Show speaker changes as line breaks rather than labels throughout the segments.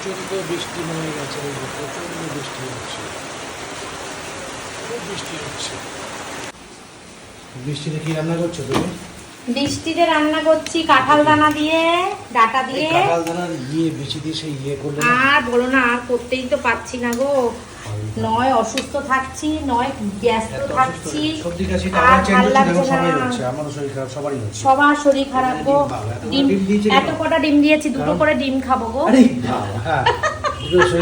প্রচণ্ড বৃষ্টি নেমে গেছে প্রচণ্ড বৃষ্টি হচ্ছে। খুব বৃষ্টি হচ্ছে। বৃষ্টিতে কি রান্না করছ তুমি?
বৃষ্টিতে রান্না করছি কাঁঠাল দানা দিয়ে ডাটা দিয়ে।
কাঁঠাল দানা দিয়ে বেশি দিয়ে সেই ইয়ে করলে
আর বলো না আর করতেই তো পারছি না গো। নয় অসুস্থ থাকছি নয় ব্যস্ত থাকছি আর ভালো লাগছে না। সবার শরীর খারাপ গো।
ডিম?
এত কটা ডিম দিয়েছি দুটো করে ডিম খাব গো।
হ্যাঁ।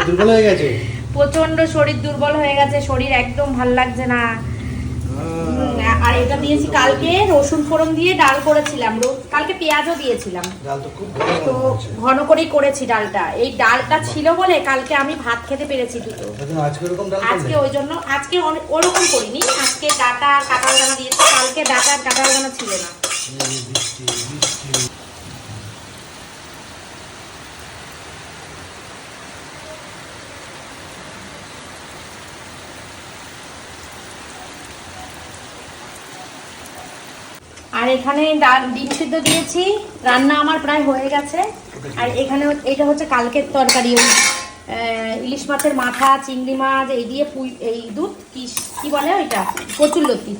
দুর্বল হয়ে গেছে।
প্রচণ্ড শরীর দুর্বল হয়ে গেছে শরীর একদম ভালো লাগছে না। আর এটা দিয়েছি কালকে রসুন ফোড়ন দিয়ে ডাল করেছিলাম কালকে পেঁয়াজও দিয়েছিলাম।
তো
ঘন করেই করেছি ডালটা। এই ডালটা ছিল বলে কালকে আমি ভাত খেতে পেরেছি দুটো।
আজকে
ওই জন্য আজকে ওরকম করিনি। আজকে ডাটা আর কাঁটাল দানা দিয়েছি কালকে ডাটা আর কাঁটাল দানা ছিল না
এই বৃষ্টি বৃষ্টি
আর এখানে ডাল- ডিম সিদ্ধ দিয়েছি। রান্না আমার প্রায় হয়ে গেছে। আর এখানে এটা হচ্ছে কালকের তরকারি ওই ইলিশ মাছের মাথা চিংড়ি মাছ এই দিয়ে পুই এই দুধ কি কি বলে ওইটা? কচুরলতি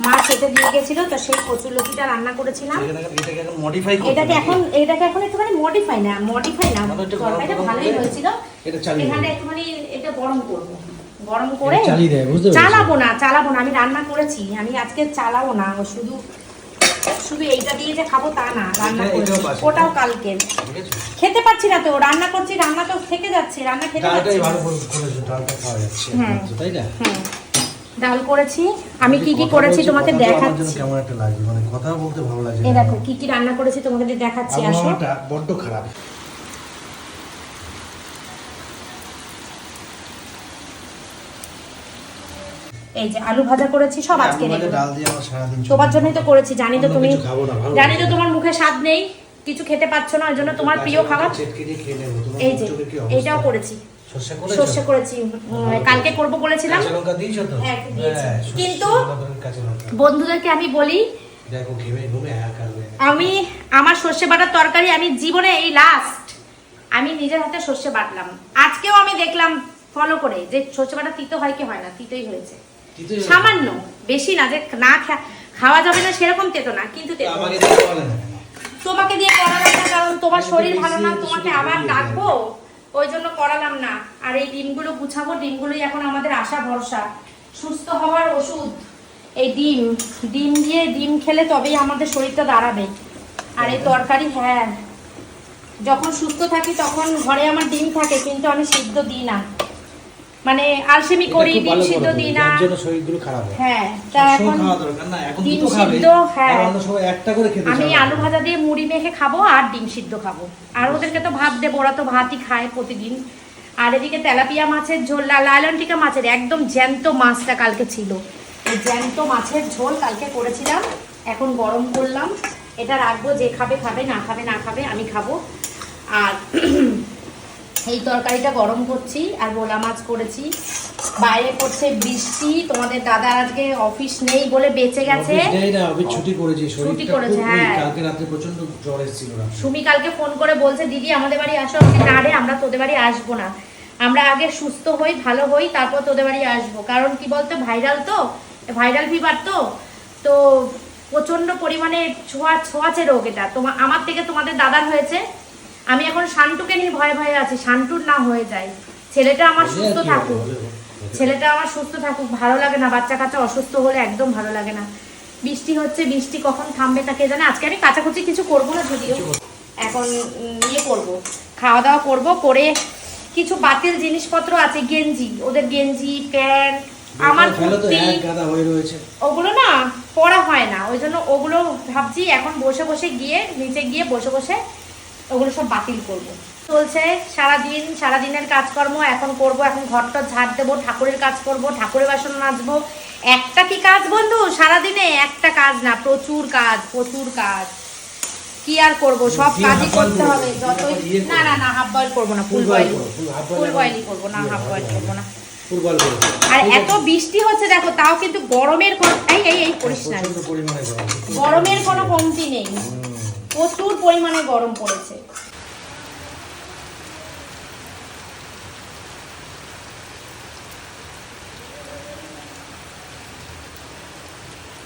মা কেটে দিয়ে গেছিল তো সেই কচুরলতিটা রান্না করেছিলাম।
এটাকে এখন
এটাকে এখন একটুখানি মডিফাই না মডিফাই না। তরকারিটা ভালোই হয়েছিল। এখানে একটুখানি এটা গরম করব। গরম করে। চালাবো না চালাবো না। আমি রান্না করেছি আমি আজকে চালাবো না। শুধু শুধু এইটা দিয়ে যে খাব তা না রান্না
বাসি,
ওটাও কালকে। খেতে পাচ্ছি না তো রান্না করছি রান্না তো থেকে যাচ্ছে রান্না খেতে পাচ্ছি হ্যাঁ।
তাই না?
হ্যাঁ ডাল করেছি আমি কি কি করেছি তোমাকে দেখাচ্ছি।
কেমন একটা লাগে মানে কথা বলতে ভালো লাগে
এই দেখো কি কি রান্না করেছি তোমাকে দেখাচ্ছি আসো।
বড্ড খারাপ।
এই যে আলু ভাজা করেছি সব আজকে তোমার জন্যই তো করেছি জানি তো তুমি জানি তো তোমার মুখে স্বাদ নেই কিছু খেতে পাচ্ছ না ওই জন্য তোমার প্রিয় খাবার এই যে? এইটাও করেছি
সর্ষে করেছি
কালকে করব বলেছিলাম হ্যাঁ।
হ্যাঁ,
কিন্তু। বন্ধুদেরকে আমি বলি
দেখো ঘেমে ঘুমে একা গেছে।
আমি আমার সর্ষে বাটার তরকারি আমি জীবনে এই লাস্ট আমি নিজের হাতে সর্ষে বাটলাম আজকেও আমি দেখলাম ফলো করে যে সর্ষে বাটা তিতো হয় কি হয় না তিতোই হয়েছে। সামান্য। বেশি না যে না খাওয়া যাবে না সেরকম তেতো না কিন্তু? তোমাকে দিয়ে করালাম না কারণ তোমার শরীর ভালো না তোমাকে আবার ডাকবো ওই জন্য করালাম না। আর এই ডিমগুলো গুছাবো ডিমগুলোই এখন আমাদের আশা ভরসা। সুস্থ হওয়ার ওষুধ এই ডিম। ডিম দিয়ে ডিম খেলে তবেই আমাদের শরীরটা দাঁড়াবে। আর এই তরকারি হ্যাঁ। যখন সুস্থ থাকি তখন ঘরে আমার ডিম থাকে কিন্তু আমি সিদ্ধ দিই না। মানে আলসেমি করি ডিম সিদ্ধ দিই না।
জন্য শরীরগুলো খারাপ হয়।
হ্যাঁ তা এখন
খাওয়া দরকার না, এখন
ডিম সিদ্ধ, হ্যাঁ।
আর অন্য সময় একটা করে খেতে
আমি আলু ভাজা দিয়ে মুড়ি মেখে খাব আর ডিম সিদ্ধ খাব। আর ওদেরকে তো ভাত দেবো ওরা তো ভাতই খায় প্রতিদিন। আর এদিকে তেলাপিয়া মাছের ঝোল লা- লালনটিকা মাছের একদম জ্যান্ত মাছটা কালকে ছিল। জ্যান্ত মাছের ঝোল কালকে করেছিলাম এখন গরম করলাম। এটা রাখব যে খাবে খাবে না খাবে না খাবে আমি খাব। আর এই তরকারিটা গরম করছি আর গোলা মাছ করেছি। বাইরে পড়ছে বৃষ্টি তোমাদের দাদা আজকে অফিস নেই বলে বেঁচে গেছে।
ছুটি করেছি,
ছুটি করেছে, হ্যাঁ।
কালকে রাত্রে প্রচণ্ড জ্বর এসেছিল
সুমি কালকে ফোন করে বলছে দিদি আমাদের বাড়ি আসো বলছি, না রে আমরা তোদের বাড়ি আসব না। আমরা আগে সুস্থ হই ভালো হই তারপর তোদের বাড়ি আসব। কারণ কি বলতো ভাইরাল তো ভাইরাল ফিভার তো তো প্রচণ্ড পরিমাণে ছোঁয়া ছোঁয়াচে রোগ এটা। তোমার আমার থেকে তোমাদের দাদার হয়েছে আমি এখন শান্টুকে নিয়ে ভয়ে ভয়ে আছি। শান্টুর না হয়ে যায়। ছেলেটা আমার সুস্থ থাকুক। ছেলেটা আমার সুস্থ থাকুক ভালো লাগে না। বাচ্চা কাচ্চা অসুস্থ হলে একদম ভালো লাগে না। বৃষ্টি হচ্ছে বৃষ্টি কখন থামবে তাকে জানে? আজকে আমি কাচাকুচি কিছু করব না যদিও। এখন ইয়ে করব খাওয়া দাওয়া করব করে কিছু বাতিল জিনিসপত্র আছে গেঞ্জি। ওদের গেঞ্জি প্যান্ট আমার কুর্তি। ওগুলো না পড়া হয় না। ওই জন্য ওগুলো ভাবছি এখন বসে বসে গিয়ে নিচে গিয়ে বসে বসে ওগুলো সব বাতিল করব। চলছে সারাদিন সারাদিনের কাজকর্ম এখন করব এখন ঘরটা ঝাড় দেবো ঠাকুরের কাজ করব ঠাকুরের বাসন মাজবো। একটা কি কাজ বন্ধু? সারাদিনে একটা কাজ না প্রচুর কাজ প্রচুর কাজ। কি আর করব? সব কাজই করতে হবে। যতই না না না হাফ বয়েল করব না ফুল বয়েল ফুল বয়েলই করব। না হাফ বয়েল করব না। আর এত বৃষ্টি হচ্ছে দেখো তাও কিন্তু গরমের এই এই এই
গরম।
গরমের কোনো কমতি নেই। প্রচুর পরিমাণে গরম পড়েছে।